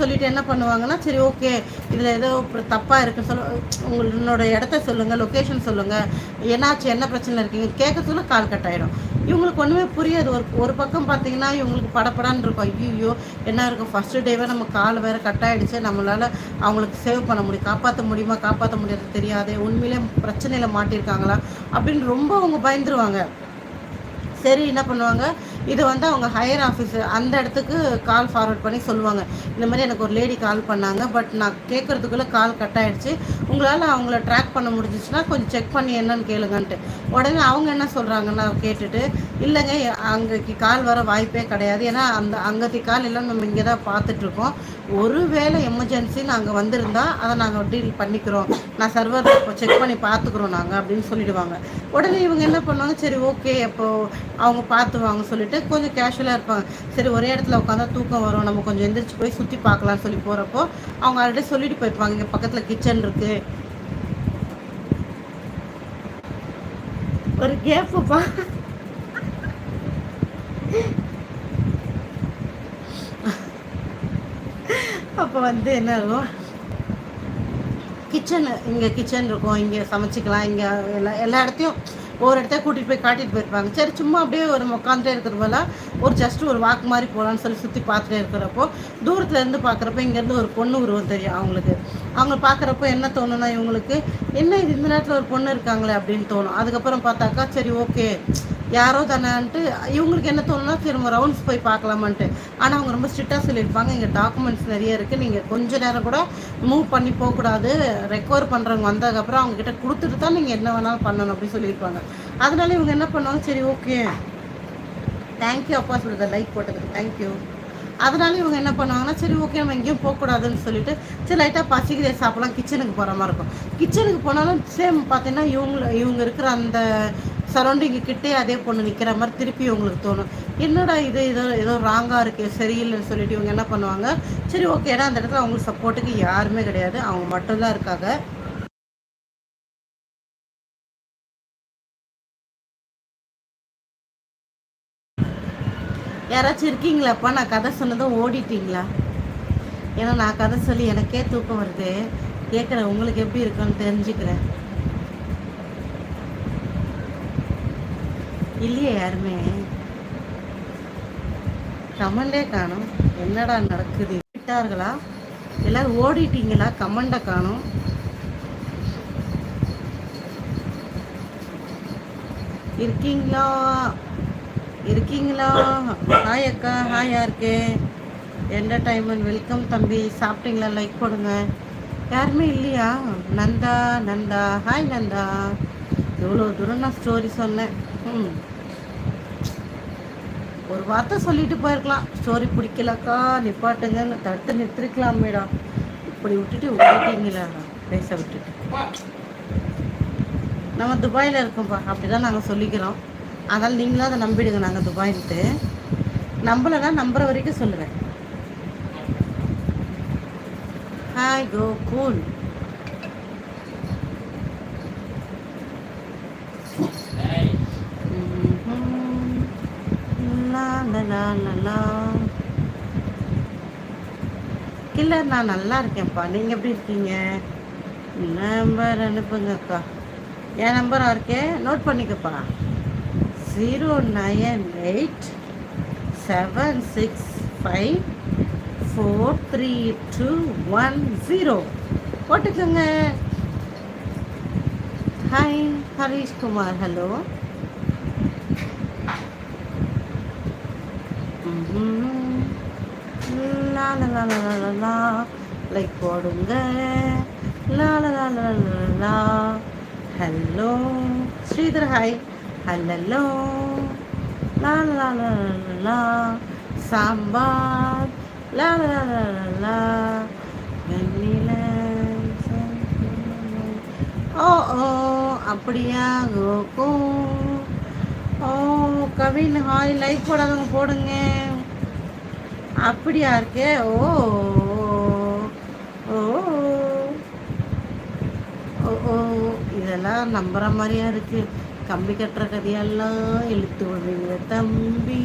சொல்லிட்டு என்ன பண்ணுவாங்கன்னா சரி ஓகே இதில் ஏதோ தப்பாக இருக்குன்னு சொல்ல உங்களோட இடத்த சொல்லுங்கள் லொக்கேஷன் சொல்லுங்கள் என்னாச்சு என்ன பிரச்சனை இருக்கீங்க கேட்க சொல்ல கால் கட் ஆகிடும் இவங்களுக்கு ஒன்றுமே புரியாது. ஒரு ஒரு பக்கம் பார்த்தீங்கன்னா இவங்களுக்கு படப்படான்னு இருக்கும். ஐயோ என்ன இருக்கும்? ஃபஸ்ட்டு டேவே நம்ம கால் வேறு கட் ஆகிடுச்சு நம்மளால் அவங்களுக்கு சேவ் பண்ண முடியும். காப்பாற்ற முடியுமா காப்பாற்ற முடியாது தெரியாது உண்மையிலே பிரச்சனையில் மாட்டியிருக்காங்களா அப்படின்னு ரொம்ப அவங்க பயந்துருவாங்க. சரி என்ன பண்ணுவாங்க? இது வந்து அவங்க ஹையர் ஆஃபீஸர் அந்த இடத்துக்கு கால் ஃபார்வர்ட் பண்ணி சொல்லுவாங்க. இந்த மாதிரி எனக்கு ஒரு லேடி கால் பண்ணாங்க. பட் நான் கேட்குறதுக்குள்ளே கால் கட் ஆகிடுச்சு உங்களால் அவங்கள ட்ராக் பண்ண முடிஞ்சிச்சுன்னா கொஞ்சம் செக் பண்ணி என்னன்னு கேளுங்கன்ட்டு. உடனே அவங்க என்ன சொல்கிறாங்கன்னா கேட்டுட்டு இல்லைங்க அங்கே கால் வர வாய்ப்பே கிடையாது. ஏன்னா அந்த அங்கத்தி கால் எல்லாம் நம்ம இங்கே தான் பார்த்துட்ருக்கோம் ஒரு வேளை நாங்கள் வந்திருந்தால் அதை நாங்கள் டீல் பண்ணிக்கிறோம். நான் சர்வர் செக் பண்ணி பார்த்துக்குறோம் நாங்கள் அப்படின்னு சொல்லிடுவாங்க. உடனே இவங்க என்ன பண்ணுவாங்க? சரி ஓகே அப்போது அவங்க பார்த்துவாங்க சொல்லிட்டு கொஞ்சம் கேஷுவலாக இருப்பாங்க. சரி ஒரே இடத்துல உட்காந்தா தூக்கம் வரும். நம்ம கொஞ்சம் எந்திரிச்சு போய் சுற்றி பார்க்கலாம்னு சொல்லி போகிறப்போ அவங்க ஆல்ரெடி சொல்லிட்டு போயிருப்பாங்க. இங்கே பக்கத்தில் கிச்சன் இருக்குது ஒரு கேப்புப்பா அப்போ வந்து என்ன இருக்கும்? கிச்சனு இங்கே கிச்சன் இருக்கும் இங்கே சமைச்சிக்கலாம் இங்கே எல்லா எல்லா இடத்தையும் ஒரு இடத்த கூட்டிகிட்டு போய் காட்டிகிட்டு போயிருப்பாங்க. சரி சும்மா அப்படியே ஒரு உட்காந்துட்டே இருக்கிற ஒரு ஜஸ்ட் ஒரு வாக்கு மாதிரி போகலான்னு சொல்லி சுற்றி பார்த்துட்டே இருக்கிறப்போ தூரத்துலேருந்து பார்க்குறப்ப இங்கேருந்து ஒரு பொண்ணு உருவம் தெரியும் அவங்களுக்கு. அவங்க பார்க்குறப்போ என்ன தோணுன்னா இவங்களுக்கு என்ன இது இந்த நேரத்தில் ஒரு பொண்ணு இருக்காங்களே அப்படின்னு தோணும். அதுக்கப்புறம் பார்த்தாக்கா சரி ஓகே யாரோ தானேன்ட்டு இவங்களுக்கு என்ன தோணுன்னா திரும்ப ரவுண்ட்ஸ் போய் பார்க்கலாமான்ட்டு. ஆனால் அவங்க ரொம்ப ஸ்ட்ரிக்டாக சொல்லியிருப்பாங்க இங்கே டாக்குமெண்ட்ஸ் நிறைய இருக்குது நீங்கள் கொஞ்ச நேரம் கூட மூவ் பண்ணி போகக்கூடாது ரெக்கவர் பண்ணுறவங்க வந்ததுக்கப்புறம் அவங்கக்கிட்ட கொடுத்துட்டு தான் நீங்கள் என்ன வேணாலும் பண்ணணும் அப்படின்னு சொல்லியிருப்பாங்க. அதனால இவங்க என்ன பண்ணுவாங்க சரி ஓகே தேங்க்யூ அப்பா சொல்லுது லைக் போட்டதுக்கு தேங்க்யூ அதனால இவங்க என்ன பண்ணுவாங்கன்னா சரி ஓகே நம்ம எங்கேயும் போகக்கூடாதுன்னு சொல்லிட்டு சரி லைட்டாக பசிக்கிறே சாப்பிடலாம் கிச்சனுக்கு போகிற மாதிரி இருக்கும். கிச்சனுக்கு போனாலும் சேம் பார்த்தீங்கன்னா இவங்க இவங்க இருக்கிற அந்த சரௌண்டிங்கு கிட்டே அதே பொண்ணு நிற்கிற மாதிரி திருப்பி உங்களுக்கு தோணும். என்னடா இது? ஏதோ ஏதோ ராங்காக இருக்குது சரியில்லைன்னு சொல்லிட்டு இவங்க என்ன பண்ணுவாங்க? சரி ஓகே ஏன்னா அந்த இடத்துல அவங்களுக்கு சப்போர்ட்டுக்கு யாருமே கிடையாது. அவங்க மட்டும்தான் இருக்காங்க. யாராச்சும் இருக்கீங்களாப்பா? நான் கதை சொன்னதும் ஓடிட்டீங்களா? ஏன்னா நான் கதை சொல்லி எனக்கே தூக்கம் வருது. கேட்குறேன் உங்களுக்கு எப்படி இருக்குன்னு தெரிஞ்சுக்கிறேன். இல்லையே யாருமே. கமண்டே காணும். என்னடா நடக்குது? விட்டார்களா எல்லாரும் ஓடிட்டீங்களா? கமண்டை காணும். இருக்கீங்களா? இருக்கீங்களா? ஹாய் அக்கா. ஹாய் யாருக்கு? என்டர்டைன்மெண்ட் வெல்கம் தம்பி. சாப்பிட்டீங்களா? லைக் போடுங்க. யாருமே இல்லையா? நந்தா நந்தா. ஹாய் நந்தா. எவ்வளோ தூரம் நான் ஸ்டோரி சொன்னேன். ம் ஒரு வார்த்தை சொல்லிட்டு போயிருக்கலாம். ஸ்டோரி பிடிக்கலக்கா நிப்பாட்டுங்கன்னு தடுத்து நிறுத்திருக்கலாம் மேடம் இப்படி விட்டுட்டு விட்டுட்டீங்களா பேச விட்டுட்டு. நம்ம துபாயில் இருக்கோம்ப்பா அப்படி தான் நாங்கள் சொல்லிக்கிறோம். அதனால் நீங்களும் அதை நம்பிடுங்க. நாங்கள் துபாயின்ட்டு. தான் நம்புற வரைக்கும் சொல்லுவேன். ஹாய் லா கூல் கில்லர் நான் நல்லா இருக்கேன்ப்பா. நீங்கள் எப்படி இருக்கீங்க? நம்பர் அனுப்புங்கக்கா. என் நம்பராக இருக்கே note பண்ணிக்கப்பா. Zero nine eight seven six five four three two one zero. போட்டுக்கோங்க. ஹாய் ஹரீஷ்குமார். ஹலோ லா லா லா லா லா லா லா லைக் போடுங்க ஹலோ ஸ்ரீதர் ஹாய் ஹலோ லா சாம்பார் லா வெண்ணில ஓ ஓ அப்படியா கோகும் ஓ கவின் ஹாய் லைக் போடாதவங்க போடுங்க. அப்படியா இருக்கே? ஓ ஓ ஓ ஓ இதெல்லாம் நம்புற மாதிரியா இருக்கு. கம்பி கட்டுற கதையெல்லாம் இழுத்து விடுவீங்க தம்பி.